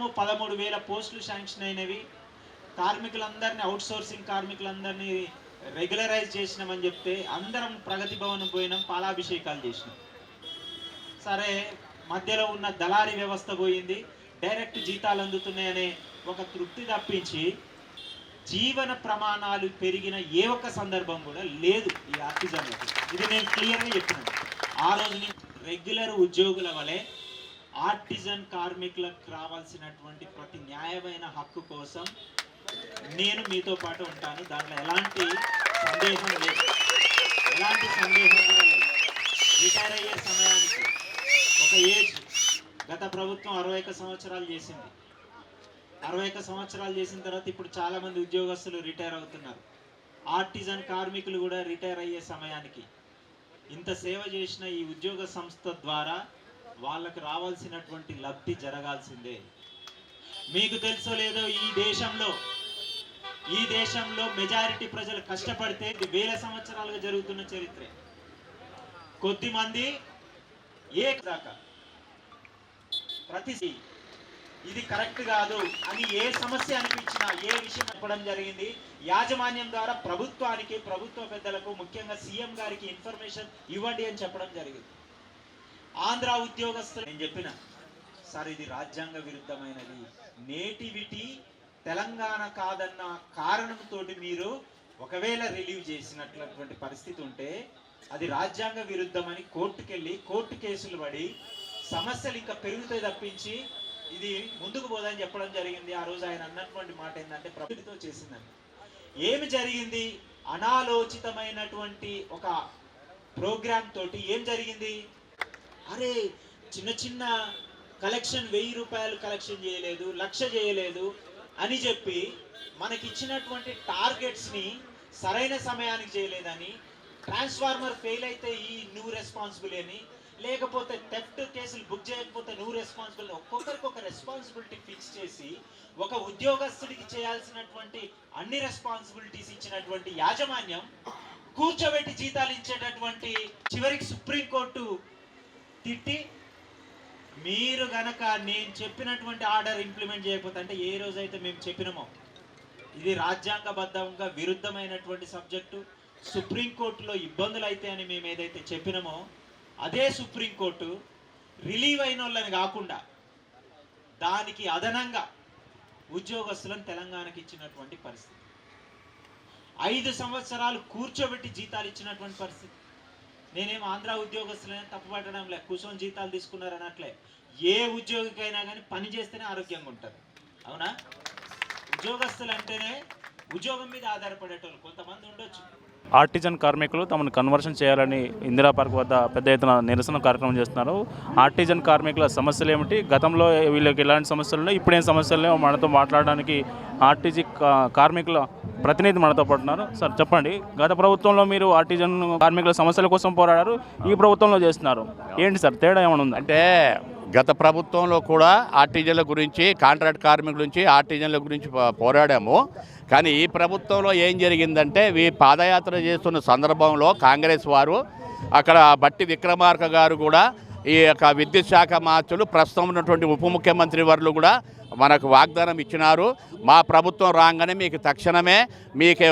అందరము పదమూడు వేల పోస్టులు శాంక్షన్ అయినవి. కార్మికులందరినీ అవుట్ సోర్సింగ్ కార్మికులందరినీ రెగ్యులరైజ్ చేసినామని చెప్తే అందరం ప్రగతి భవన్ పోయినాం పాలాభిషేకాలు చేసినాం. సరే మధ్యలో ఉన్న దళారీ వ్యవస్థ పోయింది. డైరెక్ట్ జీతాలు అందుతున్నాయనే ఒక తృప్తి తప్పించి జీవన ప్రమాణాలు పెరిగిన ఏ ఒక్క సందర్భం కూడా లేదు ఈ ఆర్టిజన్లో ఇది నేను క్లియర్గా చెప్పినాను. ఆ రోజు రెగ్యులర్ ఉద్యోగుల వలె ఆర్టిజన్ కార్మికులకు రావాల్సినటువంటి ప్రతి న్యాయమైన హక్కు కోసం నేను మీతో పాటు ఉంటాను. దాంట్లో ఎలాంటి సందేహం లేదు. ఎలాంటి సందేహం లేదు. రిటైర్ అయ్యే సమయానికి ఒక ఏజ్ గత ప్రభుత్వం అరవై సంవత్సరాలు చేసింది. అరవై సంవత్సరాలు చేసిన తర్వాత ఇప్పుడు చాలా మంది ఉద్యోగస్తులు రిటైర్ అవుతున్నారు. ఆర్టిజన్ కార్మికులు కూడా రిటైర్ అయ్యే సమయానికి ఇంత సేవ చేసిన ఈ ఉద్యోగ సంస్థ ద్వారా వాళ్ళకు రావాల్సినటువంటి లబ్ధి జరగాల్సిందే. మీకు తెలుసో లేదో ఈ దేశంలో ఈ దేశంలో మెజారిటీ ప్రజలు కష్టపడితే వేల సంవత్సరాలుగా జరుగుతున్న చరిత్రే. కొద్ది మంది ఏ దాకా ప్రతి ఇది కరెక్ట్ కాదు అని ఏ సమస్య అనిపించినా ఏ విషయం చెప్పడం జరిగింది యాజమాన్యం ద్వారా ప్రభుత్వానికి ప్రభుత్వ పెద్దలకు ముఖ్యంగా సీఎం గారికి ఇన్ఫర్మేషన్ ఇవ్వండి అని చెప్పడం జరిగింది. ఆంధ్ర ఉద్యోగస్తులు. నేను చెప్పిన సార్ ఇది రాజ్యాంగ విరుద్ధమైనది. నేటివిటీ తెలంగాణ కాదన్న కారణంతో మీరు ఒకవేళ రిలీవ్ చేసినటువంటి పరిస్థితి ఉంటే అది రాజ్యాంగ విరుద్ధమని కోర్టుకెళ్ళి కోర్టు కేసులు పడి సమస్యలు ఇంకా పెరుగుతాయి తప్పించి ఇది ముందుకు పోదని చెప్పడం జరిగింది. ఆ రోజు ఆయన అన్నటువంటి మాట ఏంటంటే ప్రభుత్వంతో చేసిందని. ఏమి జరిగింది? అనాలోచితమైనటువంటి ఒక ప్రోగ్రామ్ తోటి ఏం జరిగింది? అరే చిన్న చిన్న కలెక్షన్ వెయ్యి రూపాయలు కలెక్షన్ చేయలేదు లక్ష చేయలేదు అని చెప్పి మనకి ఇచ్చినటువంటి టార్గెట్స్ని సరైన సమయానికి చేయలేదని ట్రాన్స్ఫార్మర్ ఫెయిల్ అయితే ఈ నువ్వు రెస్పాన్సిబుల్ అని లేకపోతే థెఫ్ట్ కేసులు బుక్ చేయకపోతే నువ్వు రెస్పాన్సిబుల్ ఒక్కొక్కరికి ఒక రెస్పాన్సిబిలిటీ ఫిక్స్ చేసి ఒక ఉద్యోగస్తుడికి చేయాల్సినటువంటి అన్ని రెస్పాన్సిబిలిటీస్ ఇచ్చినటువంటి యాజమాన్యం కూర్చోబెట్టి జీతాలు ఇచ్చేటటువంటి చివరికి సుప్రీంకోర్టు తిట్టి మీరు గనక నేను చెప్పినటువంటి ఆర్డర్ ఇంప్లిమెంట్ చేయకపోతే అంటే ఏ రోజైతే మేము చెప్పినామో ఇది రాజ్యాంగబద్ధంగా విరుద్ధమైనటువంటి సబ్జెక్టు సుప్రీంకోర్టులో ఇబ్బందులు అయితే అని మేము ఏదైతే చెప్పినామో అదే సుప్రీంకోర్టు రిలీవ్ అయిన వాళ్ళని కాకుండా దానికి అదనంగా ఉద్యోగస్తులను తెలంగాణకి ఇచ్చినటువంటి పరిస్థితి. ఐదు సంవత్సరాలు కూర్చోబెట్టి జీతాలు ఇచ్చినటువంటి పరిస్థితి. నేనేం ఆంధ్ర ఉద్యోగస్తులని తప్పుపట్టడం లే కూర్చొని జీతాలు తీసుకున్నారు అనట్లే ఏ ఉద్యోగికైనా కానీ పని చేస్తేనే ఆరోగ్యంగా ఉంటుంది అవునా? ఉద్యోగస్తులు అంటేనే ఉద్యోగం మీద ఆధారపడేటోళ్ళు కొంతమంది ఉండొచ్చు. ఆర్టిజన్ కార్మికులు తమను కన్వర్షన్ చేయాలని ఇందిరా పార్క్ వద్ద పెద్ద ఎత్తున నిరసన కార్యక్రమం చేస్తున్నారు. ఆర్టిజన్ కార్మికుల సమస్యలు ఏమిటి? గతంలో వీళ్ళకి ఎలాంటి సమస్యలు ఉన్నాయి? ఇప్పుడేం సమస్యలు లేవు? మనతో మాట్లాడడానికి ఆర్టీజీ కార్మికుల ప్రతినిధి మనతో పడుతున్నారు సార్ చెప్పండి. గత ప్రభుత్వంలో మీరు ఆర్టిజన్ కార్మికుల సమస్యల కోసం పోరాడారు. ఈ ప్రభుత్వంలో చేస్తున్నారు. ఏంటి సార్ తేడా ఏమైనా ఉందా? అంటే గత ప్రభుత్వంలో కూడా ఆర్టిజన్ల గురించి కాంట్రాక్ట్ కార్మికుల గురించి ఆర్టిజన్ల గురించి పోరాడాము. కానీ ఈ ప్రభుత్వంలో ఏం జరిగిందంటే ఈ పాదయాత్ర చేస్తున్న సందర్భంలో కాంగ్రెస్ వారు అక్కడ బట్టి విక్రమార్క గారు కూడా ఈ యొక్క విద్యుత్ శాఖ మార్చులు ప్రస్తుతం ఉన్నటువంటి ఉప ముఖ్యమంత్రి వర్లు కూడా మనకు వాగ్దానం ఇచ్చినారు. మా ప్రభుత్వం రాగానే మీకు తక్షణమే మీకు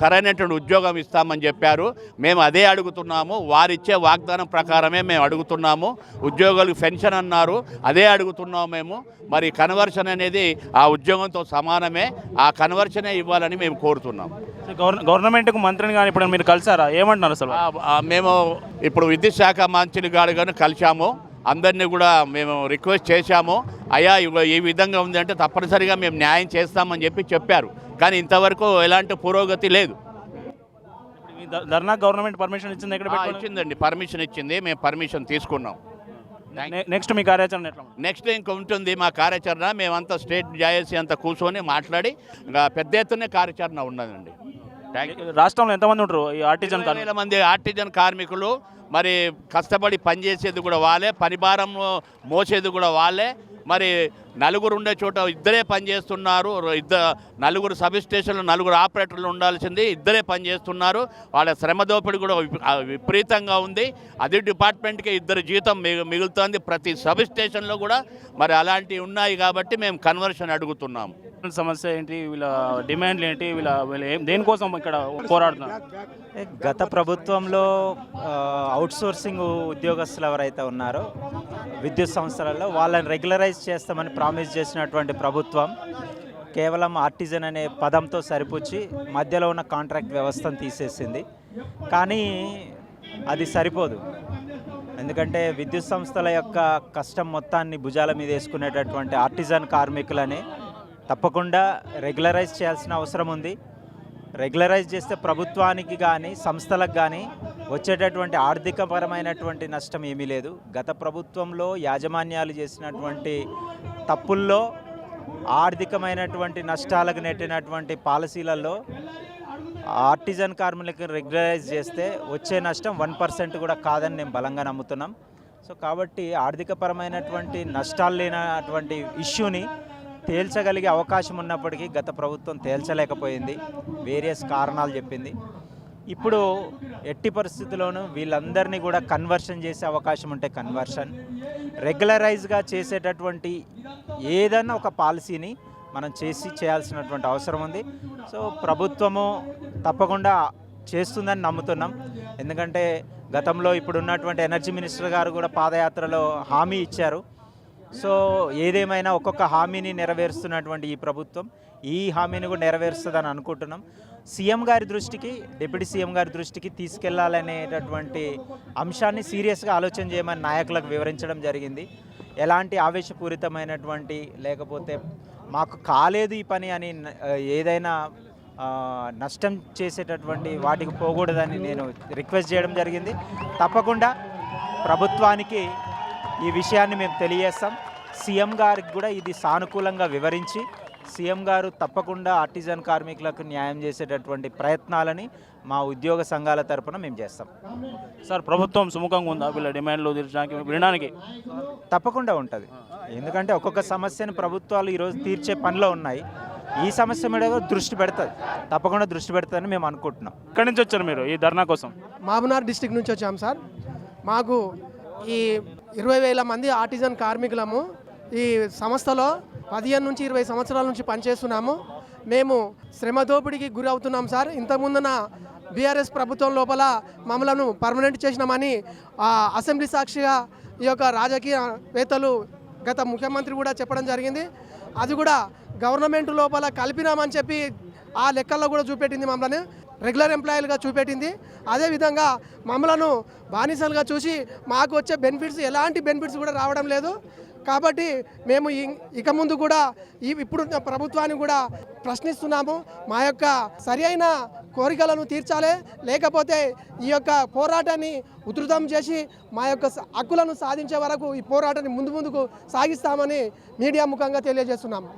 సరైనటువంటి ఉద్యోగం ఇస్తామని చెప్పారు. మేము అదే అడుగుతున్నాము. వారిచ్చే వాగ్దానం ప్రకారమే మేము అడుగుతున్నాము. ఉద్యోగులకు పెన్షన్ అన్నారు. అదే అడుగుతున్నాము మేము. మరి కన్వర్షన్ అనేది ఆ ఉద్యోగంతో సమానమే. ఆ కన్వర్షనే ఇవ్వాలని మేము కోరుతున్నాం. గవర్న గవర్నమెంట్కు మంత్రిని కానీ ఇప్పుడు మీరు కలిసారా? ఏమంటున్నారు అసలు? మేము ఇప్పుడు విద్యుత్ శాఖ మంత్రి గారు గారు కలిశాము. అందరినీ కూడా మేము రిక్వెస్ట్ చేశాము. అయ్యా ఈ విధంగా ఉంది అంటే తప్పనిసరిగా మేము న్యాయం చేస్తామని చెప్పి చెప్పారు. కానీ ఇంతవరకు ఎలాంటి పురోగతి లేదు. ధర్నా గవర్నమెంట్ పర్మిషన్ ఇచ్చింది ఎక్కడ? ఇచ్చిందండి. పర్మిషన్ ఇచ్చింది. మేము పర్మిషన్ తీసుకున్నాం. నెక్స్ట్ మీ కార్యాచరణ ఎట్లా? నెక్స్ట్ ఇంకా ఉంటుంది మా కార్యాచరణ. మేమంతా స్టేట్ జాయసి అంతా కూర్చొని మాట్లాడి ఇంకా పెద్ద ఎత్తున కార్యాచరణ ఉన్నదండి. థ్యాంక్ యూ రాష్ట్రంలో ఎంతమంది ఉంటారు? ఈ ఆర్టిజన్ వేల మంది ఆర్టిజన్ కార్మికులు. మరి కష్టపడి పనిచేసేది కూడా వాళ్ళే పనిభారం మోసేది కూడా వాళ్ళే. మరి నలుగురు ఉండే చోట ఇద్దరే పనిచేస్తున్నారు ఇద్దరు నలుగురు సబ్ స్టేషన్లు నలుగురు ఆపరేటర్లు ఉండాల్సింది ఇద్దరే పనిచేస్తున్నారు వాళ్ళ శ్రమ దోపిడీ కూడా విపరీతంగా ఉంది. అది డిపార్ట్మెంట్కి ఇద్దరు జీతం మిగు- మిగులుతోంది. ప్రతి సబ్ స్టేషన్లో కూడా మరి అలాంటివి ఉన్నాయి కాబట్టి మేము కన్వర్షన్ అడుగుతున్నాము. సమస్య ఏంటి? వీళ్ళ డిమాండ్లు ఏంటి? వీళ్ళ వీళ్ళు ఏం దేనికోసం ఇక్కడ పోరాడుతున్నారు? గత ప్రభుత్వంలో అవుట్ సోర్సింగ్ ఉద్యోగస్తులు ఎవరైతే ఉన్నారో విద్యుత్ సంస్థలలో వాళ్ళని రెగ్యులరైజ్ చేస్తామని ప్రామిస్ చేసినటువంటి ప్రభుత్వం కేవలం ఆర్టిజన్ అనే పదంతో సరిపుచ్చి మధ్యలో ఉన్న కాంట్రాక్ట్ వ్యవస్థను తీసేసింది. కానీ అది సరిపోదు. ఎందుకంటే విద్యుత్ సంస్థల యొక్క కష్టం మొత్తాన్ని భుజాల మీద వేసుకునేటటువంటి ఆర్టిజన్ కార్మికులని తప్పకుండా రెగ్యులరైజ్ చేయాల్సిన అవసరం ఉంది. రెగ్యులరైజ్ చేస్తే ప్రభుత్వానికి కానీ సంస్థలకు కానీ వచ్చేటటువంటి ఆర్థికపరమైనటువంటి నష్టం ఏమీ లేదు. గత ప్రభుత్వంలో యాజమాన్యాలు చేసినటువంటి తప్పుల్లో ఆర్థికమైనటువంటి నష్టాలకు నెట్టినటువంటి పాలసీలలో ఆర్టిజన్ కార్మికులకు రెగ్యులరైజ్ చేస్తే వచ్చే నష్టం వన్ పర్సెంట్ కూడా కాదని నేను బలంగా నమ్ముతున్నాం. సో కాబట్టి ఆర్థికపరమైనటువంటి నష్టాలు లేనటువంటి ఇష్యూని తేల్చగలిగే అవకాశం ఉన్నప్పటికీ గత ప్రభుత్వం తేల్చలేకపోయింది. వేరియస్ కారణాలు చెప్పింది. ఇప్పుడు ఎట్టి పరిస్థితుల్లోనూ వీళ్ళందరినీ కూడా కన్వర్షన్ చేసే అవకాశం ఉంటే కన్వర్షన్. రెగ్యులరైజ్గా చేసేటటువంటి ఏదైనా ఒక పాలసీని మనం చేసి చేయాల్సినటువంటి అవసరం ఉంది. సో ప్రభుత్వము తప్పకుండా చేస్తుందని నమ్ముతున్నాం. ఎందుకంటే గతంలో ఇప్పుడున్నటువంటి ఎనర్జీ మినిస్టర్ గారు కూడా పాదయాత్రలో హామీ ఇచ్చారు. సో ఏదేమైనా ఒక్కొక్క హామీని నెరవేరుస్తున్నటువంటి ఈ ప్రభుత్వం ఈ హామీని కూడా నెరవేరుస్తుందని అనుకుంటున్నాం. సీఎం గారి దృష్టికి డిప్యూటీ సీఎం గారి దృష్టికి తీసుకెళ్ళాలనేటటువంటి అంశాన్ని సీరియస్గా ఆలోచన చేయమని నాయకులకు వివరించడం జరిగింది. ఎలాంటి ఆవేశపూరితమైనటువంటి లేకపోతే మాకు కాలేదు ఈ పని అని ఏదైనా నష్టం చేసేటటువంటి వాటికి పోకూడదని నేను రిక్వెస్ట్ చేయడం జరిగింది. తప్పకుండా ప్రభుత్వానికి ఈ విషయాన్ని మేము తెలియజేస్తాం. సీఎం గారికి కూడా ఇది సానుకూలంగా వివరించి సీఎం గారు తప్పకుండా ఆర్టిజన్ కార్మికులకు న్యాయం చేసేటటువంటి ప్రయత్నాలని మా ఉద్యోగ సంఘాల తరపున మేము చేస్తాం. సార్ ప్రభుత్వం సుముఖంగా ఉందా? వీళ్ళ డిమాండ్లు తీర్చడానికి వినడానికి? తప్పకుండా ఉంటుంది. ఎందుకంటే ఒక్కొక్క సమస్యను ప్రభుత్వాలు ఈరోజు తీర్చే పనిలో ఉన్నాయి. ఈ సమస్య మీద దృష్టి పెడుతుంది. తప్పకుండా దృష్టి పెడుతుందని మేము అనుకుంటున్నాం. ఇక్కడి నుంచి వచ్చారు మీరు ఈ ధర్నా కోసం? మామనార్ డిస్టిక్ నుంచి వచ్చాం సార్. మాకు ఈ ఇరవై వేల మంది ఆర్టిజన్ కార్మికులము ఈ సంస్థలో పదిహేను నుంచి ఇరవై సంవత్సరాల నుంచి పనిచేస్తున్నాము. మేము శ్రమ దోపిడీకి గురి అవుతున్నాం సార్. ఇంతకుముందున బీఆర్ఎస్ ప్రభుత్వం లోపల మమ్మలను పర్మనెంట్ చేసినామని ఆ, అసెంబ్లీ సాక్షిగా ఈ యొక్క రాజకీయవేత్తలు గత ముఖ్యమంత్రి కూడా చెప్పడం జరిగింది. అది కూడా గవర్నమెంట్ లోపల కలిపినామని చెప్పి ఆ లెక్కల్లో కూడా చూపెట్టింది మమ్మల్ని. రెగ్యులర్ ఎంప్లాయీలుగా చూపెట్టింది. అదేవిధంగా మమ్మలను బానిసలుగా చూసి మాకు వచ్చే బెనిఫిట్స్ ఎలాంటి బెనిఫిట్స్ కూడా రావడం లేదు. కాబట్టి మేము ఇక ముందు కూడా ఈ ఇప్పుడున్న ప్రభుత్వాన్ని కూడా ప్రశ్నిస్తున్నాము. మా యొక్క సరి అయిన కోరికలను తీర్చాలి. లేకపోతే ఈ యొక్క పోరాటాన్ని ఉధృతం చేసి మా యొక్క హక్కులను సాధించే వరకు ఈ పోరాటాన్ని ముందు ముందుకు సాగిస్తామని మీడియా ముఖంగా తెలియజేస్తున్నాము.